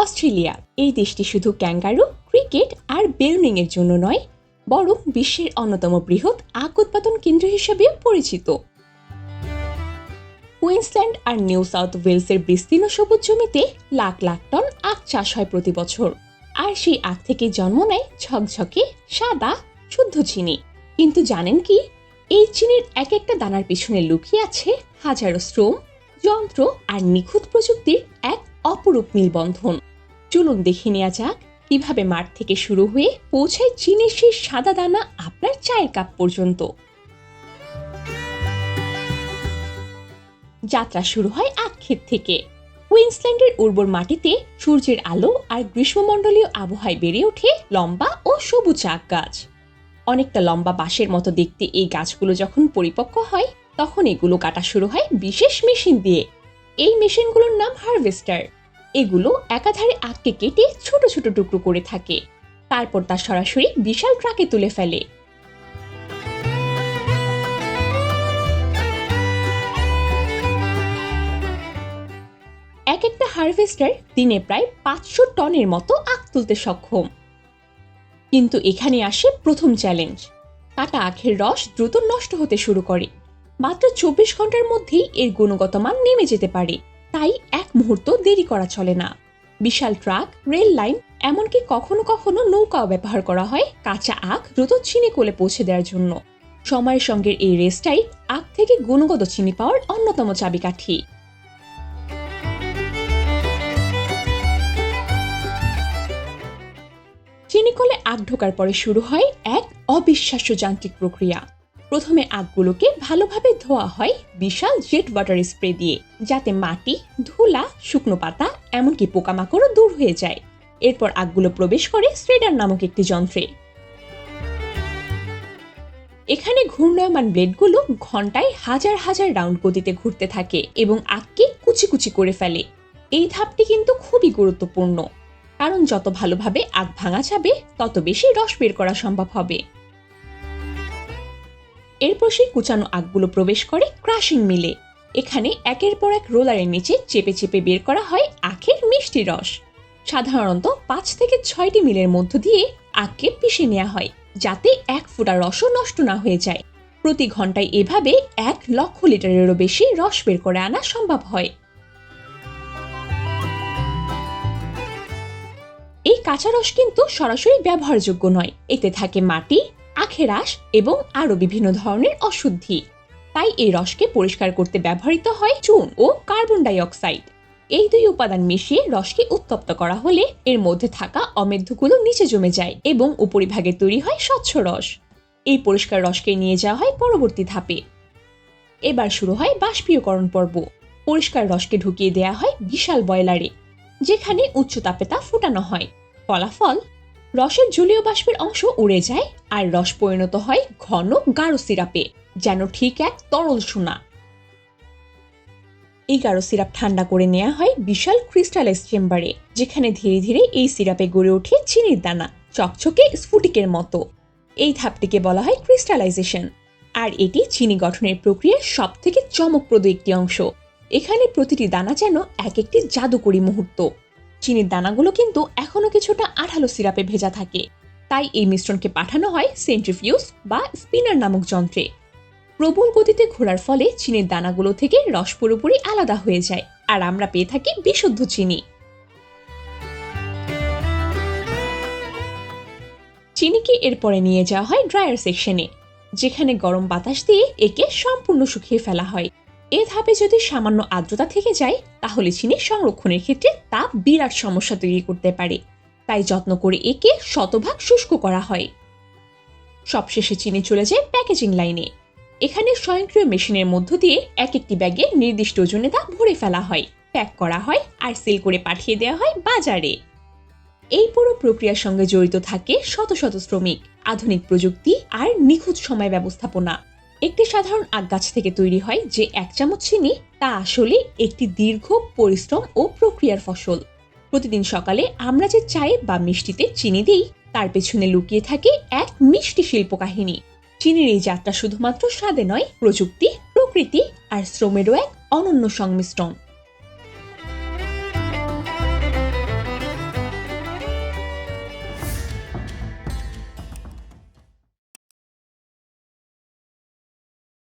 Australia. এই দেশটি শুধু ক্যাঙ্গারু, ক্রিকেট আর বেলুনিং এর জন্য নয়, বরং বিশ্বের অন্যতম বৃহৎ আখ উৎপাদন কেন্দ্র হিসেবে পরিচিত। কুইন্সল্যান্ড আর নিউ সাউথ ওয়েলসের বিস্তীর্ণ সবুজ জমিতে লাখ লাখ টন আখ চাষ হয় প্রতি বছর। আর সেই আখ থেকে জন্ম নেয় ঝকঝকে, সাদা, শুদ্ধ চিনি। কিন্তু জানেন কি? এই চিনির এক একটা দানার পিছনে লুকিয়ে আছে হাজারো শ্রম, যন্ত্র আর নিখুঁত প্রযুক্তির এক অপরূপ মিলবন্ধন। চলুন দেখে নেওয়া যাক কীভাবে মাঠ থেকে শুরু হয়ে পৌঁছায় চিনির সেই সাদা দানা আপনার চায়ের কাপ পর্যন্ত। যাত্রা শুরু হয় আক্ষেপ থেকে। কুইন্সল্যান্ডের উর্বর মাটিতে সূর্যের আলো আর গ্রীষ্মমণ্ডলীয় আবহাওয়ায় বেড়ে ওঠে লম্বা ও সবুজ আখ গাছ অনেকটা লম্বা বাঁশের মতো দেখতে এই গাছগুলো যখন পরিপক্ক হয়, তখন এগুলো কাটা শুরু হয় বিশেষ মেশিন দিয়ে। এই মেশিনগুলোর নাম হারভেস্টার। এগুলো একাধারে আখকে কেটে ছোট ছোট টুকরো করে থাকে। তারপর তা সরাসরি বিশাল ট্রাকে তুলে ফেলে। এক একটা হারভেস্টার দিনে প্রায় পাঁচশো টনের মতো আখ তুলতে সক্ষম। কিন্তু এখানে আসে প্রথম চ্যালেঞ্জ। কাটা আখের রস দ্রুত নষ্ট হতে শুরু করে। মাত্র চব্বিশ ঘণ্টার মধ্যেই এর গুণগত মান নেমে যেতে পারে। তাই এক মুহূর্ত দেরি করা চলে না। বিশাল ট্রাক, রেল লাইন, এমনকি কখনো কখনো নৌকাও ব্যবহার করা হয় কাঁচা আখ দ্রুত চিনি কোলে পৌঁছে দেওয়ার জন্য। সময়ের সঙ্গে এই রেসটাই আখ থেকে গুণগত চিনি পাওয়ার অন্যতম চাবিকাঠি। চিনিকলে আখ ঢোকার পরে শুরু হয় এক অবিশ্বাস্য যান্ত্রিক প্রক্রিয়া। প্রথমে আখগুলোকে ভালোভাবে ধোয়া হয় বিশাল জেট ওয়াটার স্প্রে দিয়ে, যাতে মাটি, ধুলা, শুকনো পাতা, এমনকি পোকামাকড়ও দূর হয়ে যায়। এরপর আখগুলো প্রবেশ করে শ্রেডার নামক একটি যন্ত্রে। এখানে ঘূর্ণায়মান ব্লেডগুলো ঘন্টায় হাজার হাজার রাউন্ড গতিতে ঘুরতে থাকে এবং আখকে কুচি কুচি করে ফেলে। এই ধাপটি কিন্তু খুবই গুরুত্বপূর্ণ, কারণ যত ভালোভাবে আখ ভাঙা যাবে, তত বেশি রস বের করা সম্ভব হবে। এরপর সেই কুচানো আখগুলো প্রবেশ করে ক্রাশিং মিলে। এখানে একের পর এক রোলারের নিচে চেপে চেপে বের করা হয় আখের মিষ্টি রস। সাধারণত পাঁচ থেকে ছয়টি মিলের মধ্য দিয়ে আখকে পিষে নেওয়া হয়, যাতে এক ফোঁটা রসও নষ্ট না হয়ে যায়। প্রতি ঘন্টায় এভাবে এক লক্ষ লিটারেরও বেশি রস বের করে আনা সম্ভব হয়। এই কাঁচা রস কিন্তু সরাসরি ব্যবহারযোগ্য নয়, এতে থাকে মাটি আখের আঁশ এবং আরও বিভিন্ন ধরনের অশুদ্ধি। তাই এই রসকে পরিষ্কার করতে ব্যবহৃত হয় চুন ও কার্বন ডাই অক্সাইড এই দুই উপাদান মিশিয়ে রসকে উত্তপ্ত করা হলে এর মধ্যে থাকা অমেধ্যগুলো নিচে জমে যায় এবং উপরিভাগে তৈরি হয় স্বচ্ছ রস। এই পরিষ্কার রসকে নিয়ে যাওয়া হয় পরবর্তী ধাপে। এবার শুরু হয় বাষ্পীয়করণ পর্ব। পরিষ্কার রসকে ঢুকিয়ে দেয়া হয় বিশাল বয়লারে, যেখানে উচ্চ তাপে তা ফুটানো হয়। ফলাফল রসের জলীয় বাষ্পের অংশ উড়ে যায় আর রস পরিণত হয় ঘন গাঢ় সিরাপে, যেন ঠিক এক তরল সোনা। এই গাঢ় সিরাপ ঠান্ডা করে নেওয়া হয় বিশাল ক্রিস্টালাইজ চেম্বারে, যেখানে ধীরে ধীরে এই সিরাপে গড়ে ওঠে চিনির দানা, চকচকে স্ফুটিকের মতো। এই ধাপটিকে বলা হয় ক্রিস্টালাইজেশন, আর এটি চিনি গঠনের প্রক্রিয়ার সব থেকে চমকপ্রদ একটি অংশ। এখানে প্রতিটি দানা যেন এক একটি জাদুকরী মুহূর্ত। চিনির দানাগুলো কিন্তু এখনও কিছুটা আঠালো সিরাপে ভেজা থাকে। তাই এই মিশ্রণকে পাঠানো হয় সেন্ট্রিফিউজ বা স্পিনার নামক যন্ত্রে। প্রবল গতিতে ঘোরার ফলে চিনির দানাগুলো থেকে রস পুরোপুরি আলাদা হয়ে যায় আর আমরা পেয়ে থাকি বিশুদ্ধ চিনি। চিনিকে এরপরে নিয়ে যাওয়া হয় ড্রায়ার সেকশনে যেখানে গরম বাতাস দিয়ে একে সম্পূর্ণ শুকিয়ে ফেলা হয়। এ ধাপে যদি সামান্য আর্দ্রতা থেকে যায়, তাহলে চিনি সংরক্ষণের ক্ষেত্রে তা বিরাট সমস্যা তৈরি করতে পারে। তাই যত্ন করে একে শতভাগ শুষ্ক করা হয়। সবশেষে চিনি চলে যায় প্যাকেজিং লাইনে। এখানে স্বয়ংক্রিয় মেশিনের মধ্য দিয়ে এক একটি ব্যাগে নির্দিষ্ট ওজনে তা ভরে ফেলা হয়, প্যাক করা হয় আর সিল করে পাঠিয়ে দেওয়া হয় বাজারে। এই পুরো প্রক্রিয়ার সঙ্গে জড়িত থাকে শত শত শ্রমিক, আধুনিক প্রযুক্তি আর নিখুঁত সময় ব্যবস্থাপনা। একটি সাধারণ আখ গাছ থেকে তৈরি হয় যে এক চামচ চিনি, তা আসলে একটি দীর্ঘ পরিশ্রম ও প্রক্রিয়ার ফসল। প্রতিদিন সকালে আমরা যে চায়ে বা মিষ্টিতে চিনি দিই, তার পেছনে লুকিয়ে থাকে এক মিষ্টি শিল্প কাহিনী চিনির এই যাত্রা শুধুমাত্র স্বাদে নয়, প্রযুক্তি, প্রকৃতি আর শ্রমেরও এক অনন্য সংমিশ্রণ।